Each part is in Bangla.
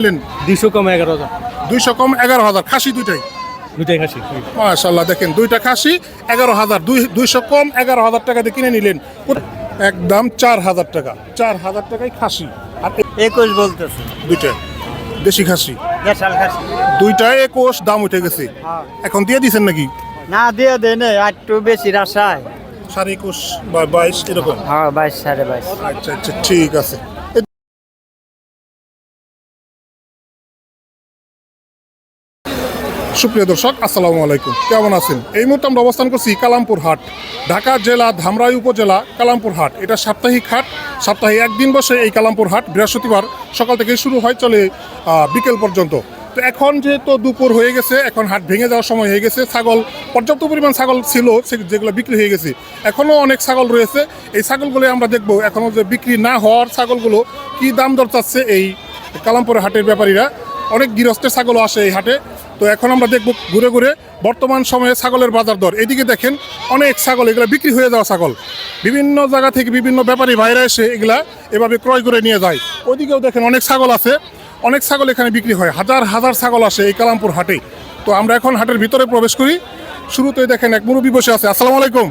নিলেন দুইশো কম এগারো হাজার। দুইশো কম এগারো হাজার। খাসি দুইটাই? দুইটাই খাসি। মাশাল্লাহ দেখেন দুইটা খাসি এগারো হাজার। দুই দুইশো কম এগারো হাজার টাকা দিয়ে কিনে নিলেন। একদম চার হাজার টাকা। চার হাজার টাকায় খাসি। আর একুশ বলতেছে। দুইটা দেশি খাসি। দুইটা একুশ দাম উঠে গেছে। এখন দিয়ে দিছেন নাকি? না দিয়ে দেয় না একটু বেশি রাশায় সাড়ে একুশ বা বাইশ এরকম? হ্যাঁ বাইশ সাড়ে বাইশ। আচ্ছা আচ্ছা ঠিক আছে। সুপ্রিয় দর্শক, আসসালামু আলাইকুম। কেমন আছেন? এই মুহূর্তে আমরা অবস্থান করছি কালামপুর হাট। ঢাকা জেলা ধামরাই উপজেলা কালামপুর হাট। এটা সাপ্তাহিক হাট। সপ্তাহে একদিন বসে এই কালামপুর হাট বৃহস্পতিবার সকাল থেকে শুরু হয়, চলে বিকেল পর্যন্ত। তো এখন যেহেতু দুপুর হয়ে গেছে, এখন হাট ভেঙে যাওয়ার সময় হয়ে গেছে। ছাগল, পর্যাপ্ত পরিমাণ ছাগল ছিল যেগুলো বিক্রি হয়ে গেছে। এখনও অনেক ছাগল রয়েছে। এই ছাগলগুলো আমরা দেখব এখনও যে বিক্রি না হওয়ার ছাগলগুলো কি দাম দর চাচ্ছে এই কালামপুর হাটের ব্যাপারীরা। অনেক গৃহস্থের ছাগলও আসে এই হাটে। তো এখন আমরা দেখব ঘুরে ঘুরে বর্তমান সময়ে ছাগলের বাজার দর। এদিকে দেখেন অনেক ছাগল এগুলো বিক্রি হয়ে যাওয়া ছাগল। বিভিন্ন জায়গা থেকে বিভিন্ন ব্যাপারী ভাইরা এসে এগুলা এভাবে ক্রয় করে নিয়ে যায়। ওইদিকেও দেখেন অনেক ছাগল আছে। অনেক ছাগল এখানে বিক্রি হয়। হাজার হাজার ছাগল আসে এই কালামপুর হাটে। তো আমরা এখন হাটের ভিতরে প্রবেশ করি। শুরুতেই দেখেন এক মুরব্বী বসে আছে। আসসালামু আলাইকুম।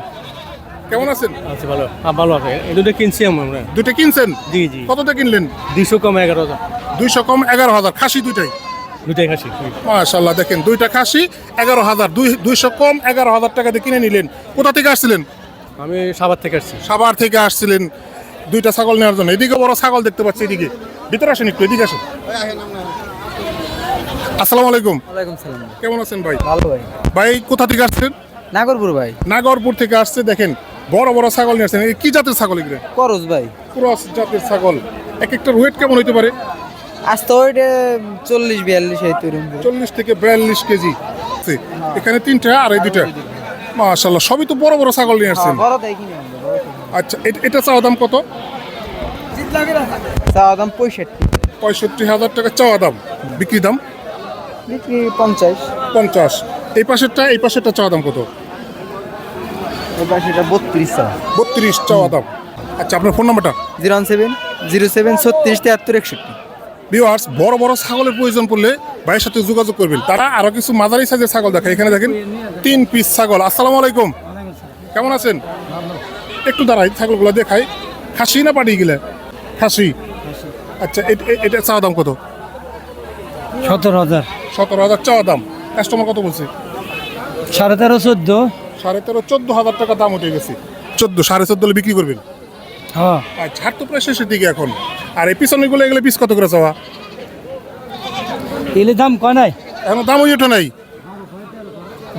কেমন আছেন? ভালো। হ্যাঁ ভালো আছে। দুটো কিনছি আমরা। দুটো কিনছেন? জি জি। কতটা কিনলেন? দুইশো কম এগারো হাজার। দুইশো কম এগারো হাজার। খাসি দুইটাই। দুইটাই খাসি মাশাল্লাহ দেখেন দুইটা খাসি এগারো হাজার দুই দুইশো কম এগারো হাজার টাকা দিয়ে কিনে নিলেন। কোথা থেকে আসছিলেন? আমি সাবার থেকে আসছি। সাভার থেকে আসছিলেন। দুইটা ছাগল নেওয়ার জন্য। এদিকে বড় ছাগল দেখতে পাচ্ছি এদিকে। ভিতরে আসেন একটু এদিকে আসেন। আসসালামু আলাইকুম। সালাম। কেমন আছেন ভাই? ভালো ভাই। ভাই কোথা থেকে আসছেন? নাগরপুর ভাই। নাগরপুর থেকে আসছে দেখেন বড় বড় ছাগল নিয়ে আসছেন। এই কি জাতের ছাগল এগুলো? করস ভাই। ক্রস জাতের ছাগল। এক একটা ওয়েট কেমন হইতে পারে? আজ তো ওইটা চল্লিশ বিয়াল্লিশ এই তরুণ চল্লিশ থেকে বিয়াল্লিশ কেজি। এখানে তিনটা আর এই দুইটা। মাশাল্লাহ সবই তো বড় বড় ছাগল নিয়ে আসছেন। আচ্ছা এ- এটা চাওয়া দাম কত? চাওয়া দাম পঁয়ষট্টি। পঁয়ষট্টি হাজার টাকা চাওয়া দাম। বিক্রি দাম? বিক্রি পঞ্চাশ। পঞ্চাশ। এই পাশেরটা এই পাশেরটা চাওয়া দাম কত? এবার সেটা বত্রিশ চাওয়া। বত্রিশ চাওয়া দাম। আচ্ছা আপনার ফোন নাম্বারটা? Zero one seven zero seven ছত্রিশ তিয়াত্তর একষট্টি। ভিউয়ার্স বড় বড় ছাগলের প্রয়োজন পড়লে ভাইয়ের সাথে যোগাযোগ করবেন। তারা আরও কিছু মাঝারি সাইজের ছাগল দেখে। এখানে দেখেন তিন পিস ছাগল। আসসালামু আলাইকুম। কেমন আছেন? একটু দাঁড়াই ছাগলগুলো দেখাই। খাসি না পাঠিয়ে গেলে? খাসি। আচ্ছা এটা চাওয়া দাম কত? সতেরো হাজার। সতেরো হাজার চাওয়া দাম। কাস্টমার কত বলছে? সাড়ে তেরো চোদ্দ। সাড়ে তেরো চোদ্দ হাজার টাকা দাম উঠে গেছে। চোদ্দ সাড়ে চোদ্দ বিক্রি করবেন? হ্যাঁ। আচ্ছা হাট তো প্রায় শেষের দিকে এখন। আর এই পিছনেগুলো এগুলো পিস কত করে চাওয়া? এলে দাম কয় নাই? এখন দাম ওই নাই।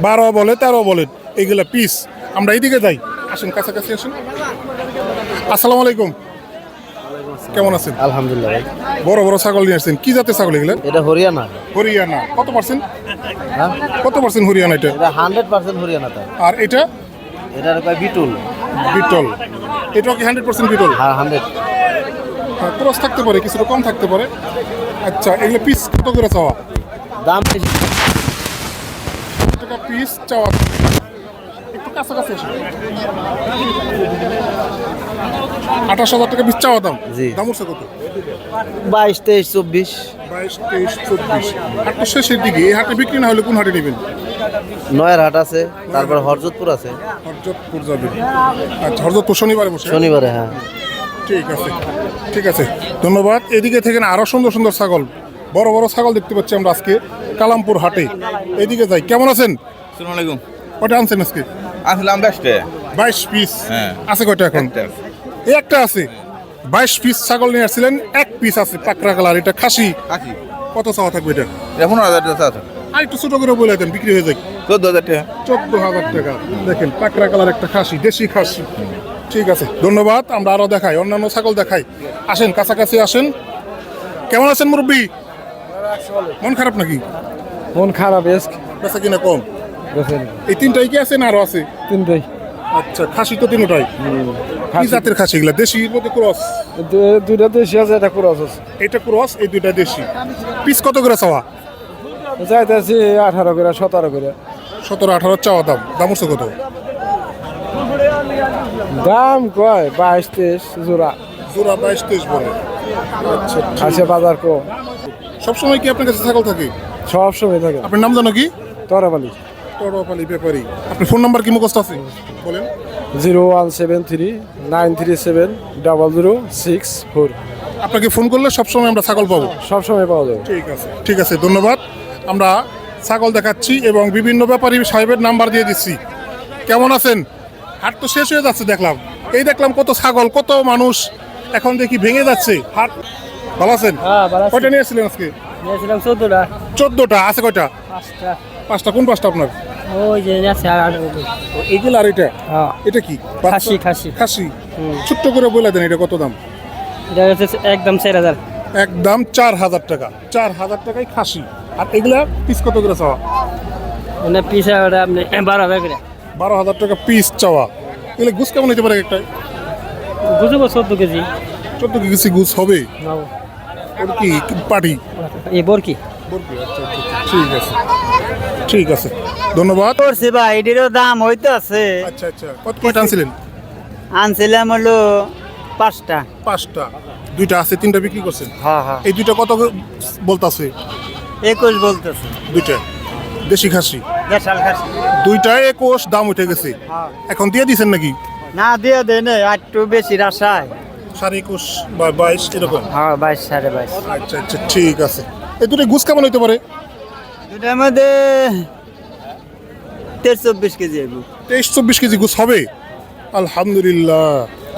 বারো বলে তেরো বলে এইগুলা পিস। আমরা এইদিকে যাই। আসেন কাছাকাছি আসুন। আসসালামু আলাইকুম। কেমন আছেন? আলহামদুলিল্লাহ ভাই। বড় বড় ছাগল নিয়ে আসছেন। কি জাতের ছাগল এগুলো? এটা হরিয়ানা। হরিয়ানা। কত পার্সেন্ট? হ্যাঁ? কত পার্সেন্ট হরিয়ানা এটা? এটা হান্ড্রেড পার্সেন্ট হরিয়ানা তাই আর এটা? কয় বিটুল। বিটল। এটাও কি হান্ড্রেড পার্সেন্ট বিটল? হ্যাঁ হান্ড্রেড। ক্রস থাকতে পারে কিছুটা কম থাকতে পারে। আচ্ছা এগুলো পিস কত করে চাওয়া? দাম টাকা পিস চাওয়া? একটু কাছাকাছি আঠাশ হাজার টাকা পিস চাওয়া দাম? জি। দাম উঠছে কত? বাইশ তেইশ চব্বিশ। বাইশ তেইশ চব্বিশ। হাট তো শেষের দিকে এই হাটে বিক্রি না হলে কোন হাটে নেবেন? নয়ের হাট আছে তারপর হরজতপুর আছে। হরজতপুর যাবেন। আচ্ছা হরজতপুর শনিবারে বসে? শনিবারে হ্যাঁ। ঠিক আছে ঠিক আছে। ধন্যবাদ। এদিকে থেকে না আরও সুন্দর সুন্দর ছাগল। বড় বড় ছাগল দেখতে পাচ্ছি আমরা আজকে কালামপুর হাটে। এদিকে যাই। কেমন আছেন? আলাইকুম। কয়টা আনছেন আজকে? আসলাম ব্যস্তে বাইশ পিস? হ্যাঁ। আছে কয়টা এখন? এই একটা আছে। বাইশ পিস ছাগল নিয়ে আসছিলেন। এক পিস আছে পাকড়া কালার। এটা খাসি। কত চাওয়া থাকবে এটা? পনেরো হাজার টাকা আর একটু ছোট করে বলে দেন বিক্রি হয়ে যায় চোদ্দ হাজার টাকা। চোদ্দ হাজার টাকা। দেখেন পাকড়া কালার একটা খাসি দেশি খাসি। ঠিক আছে ধন্যবাদ। আমরা আরও দেখাই অন্যান্য ছাগল দেখাই। আসেন কাছাকাছি আসেন। কেমন আছেন মুরব্বী? মন খারাপ নাকি? মন খারাপ বেচা কিনা কম? এই তিনটাই কি আছে না আরও আছে? তিনটাই। আচ্ছা খাসি তো তিনটাই। কি জাতের খাসি এগুলা? দেশির মধ্যে ক্রস? দুইটা দেশি আছে এটা ক্রস আছে। এটা ক্রস এই দুইটা দেশি। পিস কত করে চাওয়া? চাইতেছি আঠারো করে সতেরো করে। সতেরো আঠারো চাওয়া দাম। দাম উঠছে কত? দাম কয়? বাইশ তেইশ জোড়া। জোড়া বাইশ তেইশ বলে। আচ্ছা আছে বাজার কম সবসময় কি আপনার কাছে ছাগল থাকে? সব সময় থাকে। আপনার নাম জানো কি? তরাবালি টরপালি ব্যাপারী। আপনার ফোন নাম্বার কি মুখস্থ আছে? বলেন। Zero one seven three nine three seven double zero six four. আপনাকে ফোন করলে সবসময় আমরা ছাগল পাবো। সব সময় পাওয়া যাবে। ঠিক আছে ঠিক আছে ধন্যবাদ। আমরা ছাগল দেখাচ্ছি এবং বিভিন্ন ব্যাপারী সাহেবের নাম্বার দিয়ে দিচ্ছি। কেমন আছেন? হাট তো শেষ হয়ে যাচ্ছে দেখলাম। এই দেখলাম কত ছাগল কত মানুষ এখন দেখি ভেঙে যাচ্ছে। হাট ভালো আছেন? হ্যাঁ। কয়টা নিয়েছিলেন আজকে? নিয়েছিলাম চোদ্দটা। চোদ্দটা আছে কয়টা? পাঁচটা। কোন পাঁচটা আপনার? ওই যে আছে আর এটা? হ্যাঁ। এটা কি? খাসি, খাসি। খাসি? ছোট্ট করে বলে দেন এটা কত দাম? এটা হচ্ছে একদম চার হাজার। একদম চার হাজার টাকা। চার হাজার টাকায় খাসি। আর এগুলা পিস কত করে চাওয়া? মানে পিসা আপনি বারো হাজার করে। বারো হাজার টাকা পিস চাওয়া। এগুলো গুছ কেমন হতে পারে একটা? বুঝব চোদ্দ কেজি। চোদ্দ কেজি গুছ হবে? নাও। ওর কি? পার্টি এই বরকি ঠিক আছে। ঠিক আছে। ধন্যবাদ। করছি ভাই এটিরও দাম হইতে আছে আচ্ছা আচ্ছা কত কয়টা আনছিলেন? আনছিলাম হলো পাঁচটা। পাঁচটা। দুইটা আছে তিনটা বিক্রি করছেন? হ্যাঁ হ্যাঁ। এই দুইটা কত বলতাছে? একুশ বলতেছে। দুইটা। দেশি খাসি? দেড়শাল খাসি। দুইটা একুশ দাম উঠে গেছে। এখন দিয়ে দিছেন নাকি? না দিয়ে দেয় না একটু বেশি রাশায় সাড়ে একুশ বা বাইশ এরকম? হ্যাঁ বাইশ সাড়ে বাইশ। আচ্ছা আচ্ছা ঠিক আছে। এই দুটো গুছ কেমন হইতে পারে? দুটার মধ্যে তেইশ চব্বিশ কেজি তেইশ চব্বিশ কেজি গুছ হবে? আলহামদুলিল্লাহ।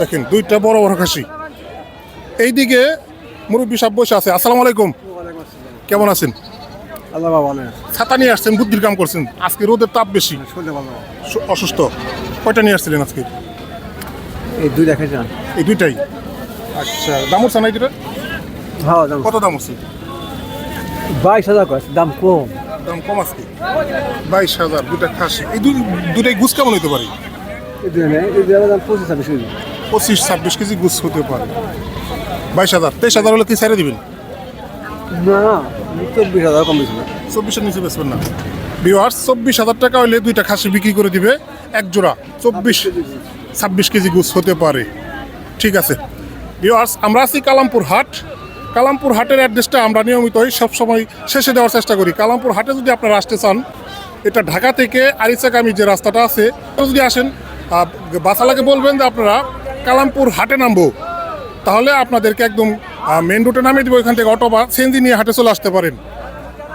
দেখেন দুইটা বড় বড় খাসি। এইদিকে মুরব্বী সাহেব বসে আছে। আসসালামু আলাইকুম। কেমন আছেন? আল্লাহ বাবা ছাতা নিয়ে আসছেন বুদ্ধির কাম করছেন। আজকে রোদের তাপ বেশি। সু- অসুস্থ। কয়টা নিয়ে আসছিলেন আজকে? এই দুই দেখাই যান এই দুইটাই? আচ্ছা। দাম উঠছে না এই দুটা হ্যাঁ কত দাম উঠছে? বাইশ হাজার দাম কম। দাম কম আজকে? বাইশ হাজার দুটা খাসি। এই দুই দুটাই গুছ কেমন হতে পারে? এই দুই এই দুই পঁচিশ ছাব্বিশ কেজি। পঁচিশ ছাব্বিশ কেজি গুছ হতে পারে। বাইশ হাজার তেইশ হাজার হলে কি ছেড়ে দিবেন? না চব্বিশ হাজার কম বেশি না। চব্বিশের নিচে বেচবেন না। চব্বিশ হাজার টাকা হলে দুইটা খাসি বিক্রি করে দিবে এক জোড়া। চব্বিশ ছাব্বিশ কেজি গুছ হতে পারে। ঠিক আছে। আমরা আছি কালামপুর হাট। কালামপুর হাটের অ্যাড্রেসটা আমরা নিয়মিতই সবসময় শেষে দেওয়ার চেষ্টা করি। কালামপুর হাটে যদি আপনারা আসতে চান এটা ঢাকা থেকে আরিচাকামি যে রাস্তাটা আছে যদি আসেন বাসালাকে বলবেন যে আপনারা কালামপুর হাটে নামবো। তাহলে আপনাদেরকে একদম মেন রুটে নামিয়ে দিব এখান থেকে অটো বা সেন্দি নিয়ে হাটে চলে আসতে পারেন।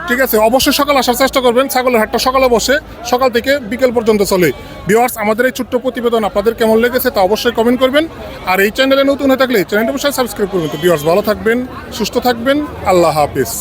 ঠিক আছে? অবশ্যই সকাল আসার চেষ্টা করবেন। ছাগলের হাটটা সকালে বসে, সকাল থেকে বিকেল পর্যন্ত চলে। ভিওয়ার্স আমাদের এই ছোট্ট প্রতিবেদন আপনাদের কেমন লেগেছে তা অবশ্যই কমেন্ট করবেন। আর এই চ্যানেলে নতুন হয়ে থাকলে চ্যানেলটা অবশ্যই সাবস্ক্রাইব করবেন। তো ভিওয়ার্স ভালো থাকবেন, সুস্থ থাকবেন। আল্লাহ হাফিজ।